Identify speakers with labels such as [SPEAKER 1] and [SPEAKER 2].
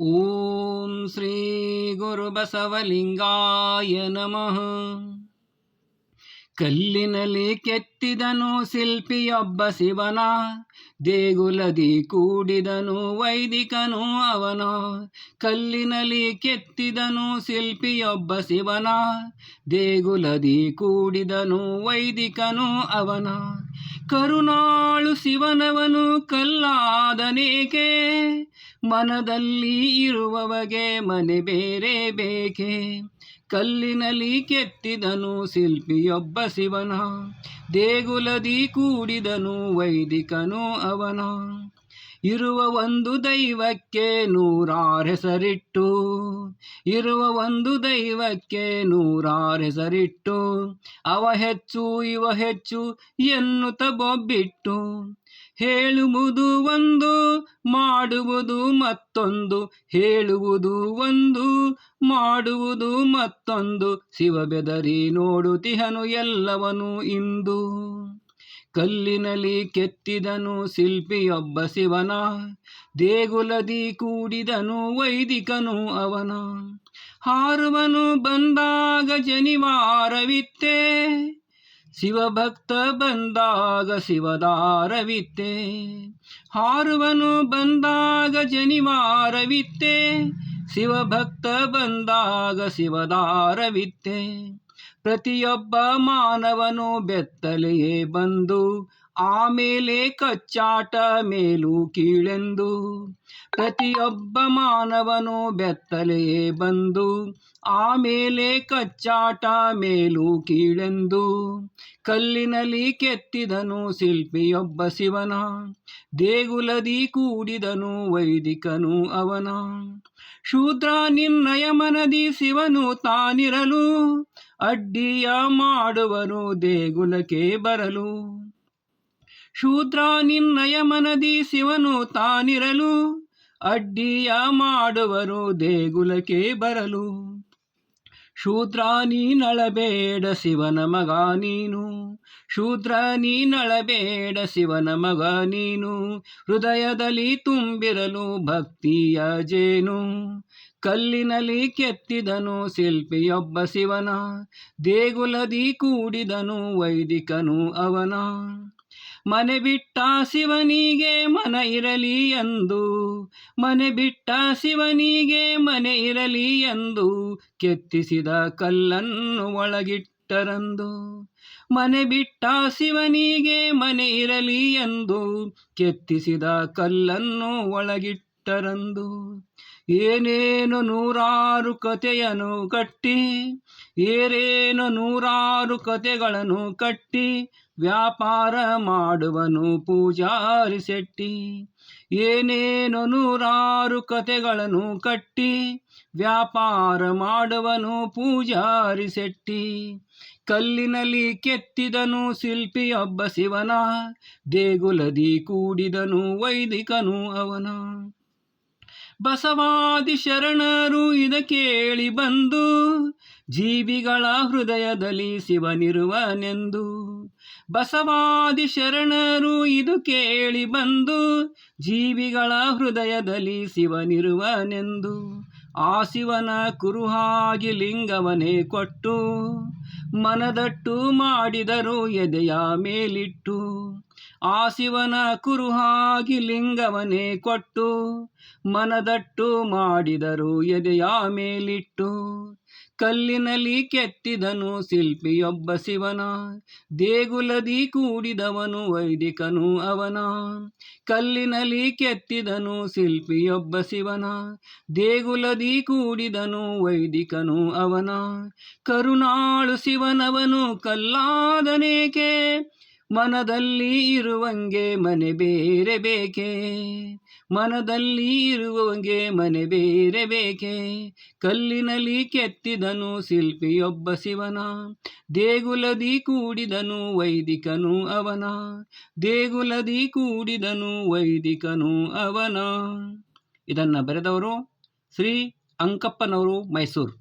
[SPEAKER 1] ಓಂ ಶ್ರೀ ಗುರು ಬಸವಲಿಂಗಾಯ ನಮಃ ಕಲ್ಲಿನಲ್ಲಿ ಕೆತ್ತಿದನು ಶಿಲ್ಪಿಯೊಬ್ಬ ಶಿವನ, ದೇಗುಲದಿ ಕೂಡಿದನು ವೈದಿಕನು ಅವನ ಕಲ್ಲಿನಲ್ಲಿ ಕೆತ್ತಿದನು ಶಿಲ್ಪಿಯೊಬ್ಬ ಶಿವನ, ದೇಗುಲದಿ ಕೂಡಿದನು ವೈದಿಕನು ಅವನ. ಕರುಣಾಳು ಶಿವನವನು ಕಲ್ಲಾದನೇಕೆ? ಮನದಲ್ಲಿ ಇರುವವಗೆ ಮನೆ ಬೇರೆ ಬೇಕೆ? ಕಲ್ಲಿನಲ್ಲಿ ಕೆತ್ತಿದನು ಶಿಲ್ಪಿಯೊಬ್ಬ ಶಿವನ ದೇಗುಲದಿ ಕೂಡಿದನು ವೈದಿಕನು ಅವನ. ಇರುವ ಒಂದು ದೈವಕ್ಕೆ ನೂರಾರು ಹೆಸರಿಟ್ಟು ಇರುವ ಒಂದು ದೈವಕ್ಕೆ ನೂರಾರು ಹೆಸರಿಟ್ಟು ಅವ ಹೆಚ್ಚು, ಇವ ಹೆಚ್ಚು ಎನ್ನುತ್ತ ಬೊಬ್ಬಿಟ್ಟು, ಹೇಳುವುದು ಒಂದು, ಮಾಡುವುದು ಮತ್ತೊಂದು, ಹೇಳುವುದು ಒಂದು, ಮಾಡುವುದು ಮತ್ತೊಂದು ಶಿವ ಬೆದರಿ ನೋಡುತ್ತಿಹನು ಎಲ್ಲವನು ಇಂದು. ಕಲ್ಲಿನಲ್ಲಿ ಕೆತ್ತಿದನು ಶಿಲ್ಪಿಯೊಬ್ಬ ಶಿವನ, ದೇಗುಲದಿ ಕೂಡಿದನು ವೈದಿಕನು ಅವನ. ಹಾರುವನು ಬಂದಾಗ ಜನಿವಾರವಿತ್ತೆ, ಶಿವಭಕ್ತ ಬಂದಾಗ ಶಿವದಾರವಿತ್ತೆ. ಹಾರುವನು ಬಂದಾಗ ಜನಿವಾರವಿತ್ತೆ, ಶಿವಭಕ್ತ ಬಂದಾಗ ಶಿವದಾರವಿತ್ತೆ. ಪ್ರತಿಯೊಬ್ಬ ಮಾನವನು ಬೆತ್ತಲೆಯೇ ಬಂದು ಆಮೇಲೆ ಕಚ್ಚಾಟ ಮೇಲು ಕೀಳೆಂದು. ಪ್ರತಿಯೊಬ್ಬ ಮಾನವನು ಬೆತ್ತಲೆಯೇ ಬಂದು ಆಮೇಲೆ ಕಚ್ಚಾಟ ಮೇಲು ಕೀಳೆಂದು. ಕಲ್ಲಿನಲ್ಲಿ ಕೆತ್ತಿದನು ಶಿಲ್ಪಿಯೊಬ್ಬ ಶಿವನ, ದೇಗುಲದಿ ಕೂಡಿದನು ವೈದಿಕನು ಅವನ. ಶೂದ್ರ ನಿನ್ನಯ ಮನದಿ ಶಿವನು ತಾನಿರಲು, ಅಡ್ಡಿಯ ಮಾಡುವನು ದೇಗುಲಕ್ಕೆ ಬರಲು. ಶೂದ್ರ ನಿನ್ನಯ ಮನದಿ ಶಿವನು ತಾನಿರಲು, ಅಡ್ಡಿಯ ಮಾಡುವರು ದೇಗುಲಕ್ಕೆ ಬರಲು. ಶೂದ್ರ ನೀನಳಬೇಡ ಶಿವನ ಮಗ ನೀನು, ಶೂದ್ರ ನೀನಳಬೇಡ ಶಿವನ ಮಗ ನೀನು, ಹೃದಯದಲ್ಲಿ ತುಂಬಿರಲು ಭಕ್ತಿಯ ಜೇನು. ಕಲ್ಲಿನಲ್ಲಿ ಕೆತ್ತಿದನು ಶಿಲ್ಪಿಯೊಬ್ಬ ಶಿವನ, ದೇಗುಲದಿ ಕೂಡಿದನು ವೈದಿಕನು ಅವನ. ಮನೆ ಬಿಟ್ಟ ಶಿವನಿಗೆ ಮನ ಇರಲಿ ಎಂದು, ಮನೆ ಬಿಟ್ಟ ಶಿವನಿಗೆ ಮನೆ ಇರಲಿ ಎಂದು ಕೆತ್ತಿಸಿದ ಕಲ್ಲನ್ನು ಒಳಗಿಟ್ಟರಂದು, ಮನೆ ಬಿಟ್ಟ ಶಿವನಿಗೆ ಮನೆ ಇರಲಿ ಎಂದು ಕೆತ್ತಿಸಿದ ಕಲ್ಲನ್ನು ಒಳಗಿಟ್ಟರಂದು, ಏನೇನು ನೂರಾರು ಕಥೆಯನ್ನು ಕಟ್ಟಿ, ಏರೇನು ನೂರಾರು ಕಥೆಗಳನ್ನು ಕಟ್ಟಿ ವ್ಯಾಪಾರ ಮಾಡುವನು ಪೂಜಾರಿ ಶೆಟ್ಟಿ. ಏನೇನು ನೂರಾರು ಕತೆಗಳನ್ನು ಕಟ್ಟಿ, ವ್ಯಾಪಾರ ಮಾಡುವನು ಪೂಜಾರಿ ಶೆಟ್ಟಿ. ಕಲ್ಲಿನಲ್ಲಿ ಕೆತ್ತಿದನು ಶಿಲ್ಪಿಯೊಬ್ಬ ಶಿವನ, ದೇಗುಲದಿ ಕೂಡಿದನು ವೈದಿಕನು ಅವನ. ಬಸವಾದಿ ಶರಣರು ಇದ ಕೇಳಿ ಬಂದು, ಜೀವಿಗಳ ಹೃದಯದಲ್ಲಿ ಶಿವನಿರುವನೆಂದು. ಬಸವಾದಿ ಶರಣರು ಇದು ಕೇಳಿ ಬಂದು ಜೀವಿಗಳ ಹೃದಯದಲ್ಲಿ ಶಿವನಿರುವನೆಂದು. ಆ ಶಿವನ ಕುರುಹಾಗಿ ಲಿಂಗವನೇ ಕೊಟ್ಟು ಮನದಟ್ಟು ಮಾಡಿದರು ಎದೆಯ ಮೇಲಿಟ್ಟು. ಆ ಶಿವನ ಕುರುಹಾಗಿ ಲಿಂಗವನೇ ಕೊಟ್ಟು ಮನದಟ್ಟು ಮಾಡಿದರು ಎದೆಯ ಮೇಲಿಟ್ಟು. ಕಲ್ಲಿನಲ್ಲಿ ಕೆತ್ತಿದನು ಶಿಲ್ಪಿಯೊಬ್ಬ ಶಿವನ. ದೇಗುಲದಿ ಕೂಡಿದವನು ವೈದಿಕನು ಅವನ. ಕಲ್ಲಿನಲ್ಲಿ ಕೆತ್ತಿದನು ಶಿಲ್ಪಿಯೊಬ್ಬ ಶಿವನ. ದೇಗುಲದಿ ಕೂಡಿದನು ವೈದಿಕನು ಅವನ. ಕರುಣಾಳು ಶಿವನವನು ಕಲ್ಲಾದನೇಕೆ? ಮನದಲ್ಲಿ ಇರುವಂಗೆ ಮನೆ ಬೇರೆ ಬೇಕೆ? ಮನದಲ್ಲಿ ಇರುವಂಗೆ ಮನೆ ಬೇರೆ ಬೇಕೆ? ಕಲ್ಲಿನಲ್ಲಿ ಕೆತ್ತಿದನು ಶಿಲ್ಪಿಯೊಬ್ಬ ಶಿವನ, ದೇಗುಲದಿ ಕೂಡಿದನು ವೈದಿಕನು ಅವನ, ದೇಗುಲದಿ ಕೂಡಿದನು ವೈದಿಕನು ಅವನ. ಇದನ್ನು ಬರೆದವರು ಶ್ರೀ ಅಂಕಪ್ಪನವರು ಮೈಸೂರು.